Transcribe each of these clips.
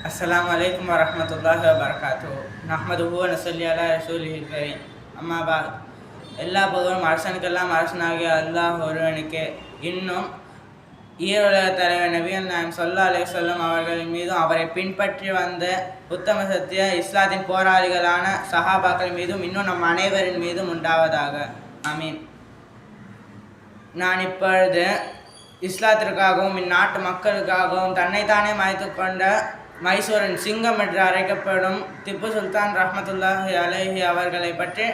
அஸ்லாம் வலைக்கம் வரமத்துல்லாஹ் வரகாத்தோ நஹ்மதுபூ நசல்லி அலா அம்மா பா எல்லா பொதுவும் அரசனுக்கெல்லாம் அரசனாகிய அல்லாஹ் ஒருவனுக்கு இன்னும் ஈரோலக தலைவர் நபியல் நாயம் சொல்லா அலே அவர்கள் மீதும் அவரை பின்பற்றி வந்த உத்தம சத்திய இஸ்லாத்தின் போராளிகளான சஹாபாக்கள் மீதும் இன்னும் நம் அனைவரின் மீதும் உண்டாவதாக அமீன் நான் இப்பொழுது இஸ்லாத்திற்காகவும் இந்நாட்டு மக்களுக்காகவும் தன்னைத்தானே மாய்த்து கொண்ட மைசூரின் சிங்கம் என்று அழைக்கப்படும் திப்பு சுல்தான் ரஹமத்துல்லாஹி அலைஹி அவர்களை பற்றி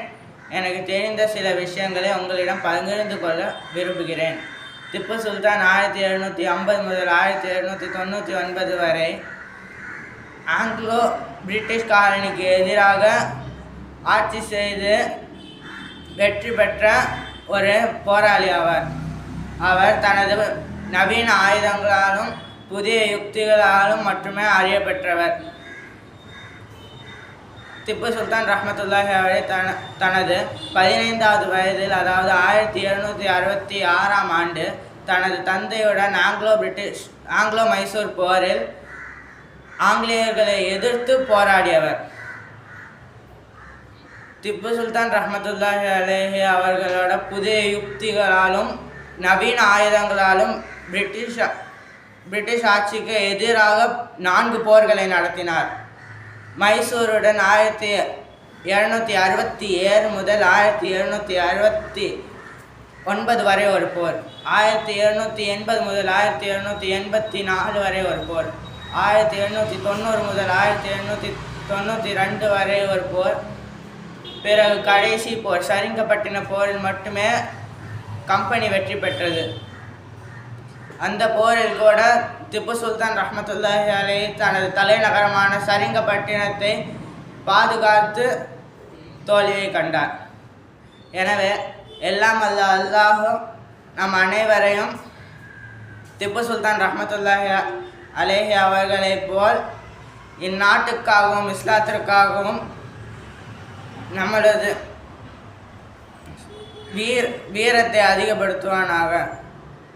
எனக்கு தெரிந்த சில விஷயங்களை உங்களிடம் பகிர்ந்து கொள்ள விரும்புகிறேன். திப்பு சுல்தான் ஆயிரத்தி எழுநூற்றி ஐம்பது முதல் ஆயிரத்தி எழுநூற்றி தொண்ணூற்றி ஒன்பது வரை ஆங்கிலோ பிரிட்டிஷ் காலனிக்கு எதிராக ஆட்சி செய்து வெற்றி பெற்ற ஒரு போராளி ஆவார். அவர் தனது நவீன ஆயுதங்களாலும் புதிய யுக்திகளாலும் மட்டுமே அறியப்பெற்றவர் திப்பு சுல்தான் ரஹமத்துல்லாஹி அவரை தன தனது பதினைந்தாவது வயதில் அதாவது ஆயிரத்தி எழுநூற்றி அறுபத்தி ஆறாம் ஆண்டு தனது தந்தையுடன் ஆங்கிலோ பிரிட்டிஷ் ஆங்கிலோ மைசூர் போரில் ஆங்கிலேயர்களை எதிர்த்து போராடியவர். திப்பு சுல்தான் ரஹமத்துல்லாஹி அலேஹி அவர்களோட புதிய யுக்திகளாலும் நவீன ஆயுதங்களாலும் பிரிட்டிஷ் பிரிட்டிஷ் ஆட்சிக்கு எதிராக நான்கு போர்களை நடத்தினார். மைசூருடன் ஆயிரத்தி எழுநூற்றி அறுபத்தி ஏழு முதல் ஆயிரத்தி எழுநூற்றி அறுபத்தி ஒன்பது வரை ஒரு போர். ஆயிரத்தி எழுநூற்றி எண்பது முதல் ஆயிரத்தி எழுநூற்றி எண்பத்தி நாலு வரை ஒரு போர். ஆயிரத்தி எழுநூற்றி தொண்ணூறு முதல் ஆயிரத்தி எழுநூற்றி தொண்ணூற்றி ரெண்டு வரை ஒரு போர். பிறகு கடைசி போர் சரிங்கப்பட்டின போரில் மட்டுமே கம்பெனி வெற்றி பெற்றது. அந்த போரில் கூட திப்பு சுல்தான் ரஹமத்துல்லாஹி அலை தனது தலைநகரமான சரிங்கப்பட்டினத்தை பாதுகாத்து தோல்வியை கண்டார். எனவே எல்லாம் அல்ல அல்லாஹும் நம் அனைவரையும் திப்பு சுல்தான் ரஹமத்துல்லாஹி அலேஹி அவர்களைப் போல் இந்நாட்டுக்காகவும் இஸ்லாத்திற்காகவும் நம்மளது வீர் வீரத்தை அதிகப்படுத்துவானாக.